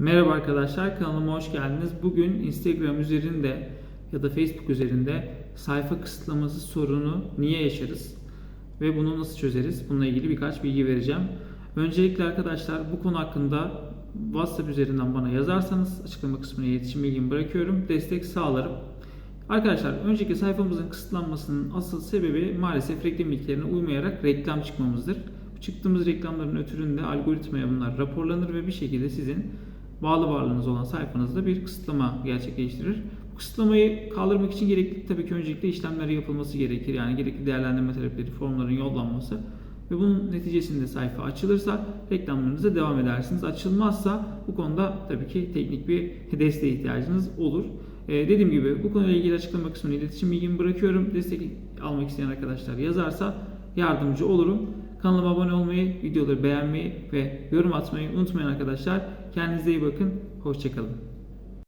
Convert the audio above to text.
Merhaba arkadaşlar kanalıma hoş geldiniz. Bugün Instagram üzerinde ya da Facebook üzerinde sayfa kısıtlaması sorunu niye yaşarız ve bunu nasıl çözeriz? Bununla ilgili birkaç bilgi vereceğim. Öncelikle arkadaşlar bu konu hakkında WhatsApp üzerinden bana yazarsanız açıklama kısmına iletişim bilgimi bırakıyorum. Destek sağlarım. Arkadaşlar öncelikle sayfamızın kısıtlanmasının asıl sebebi maalesef reklam ilkelerine uymayarak reklam çıkmamızdır. Çıktığımız reklamların ötüründe algoritmaya bunlar raporlanır ve bir şekilde sizin bağlı varlığınız olan sayfanızda bir kısıtlama gerçekleştirir. Bu kısıtlamayı kaldırmak için gerekli tabii ki öncelikle işlemler yapılması gerekir. Yani gerekli değerlendirme talepleri, formların yollanması ve bunun neticesinde sayfa açılırsa reklamlarınıza devam edersiniz. Açılmazsa bu konuda tabii ki teknik bir desteğe ihtiyacınız olur. Ee, dediğim gibi bu konuyla ilgili açıklama kısmına iletişim bilgimi bırakıyorum. Destek almak isteyen arkadaşlar yazarsa yardımcı olurum. Kanalıma abone olmayı, videoları beğenmeyi ve yorum atmayı unutmayın arkadaşlar. Kendinize iyi bakın. Hoşçakalın.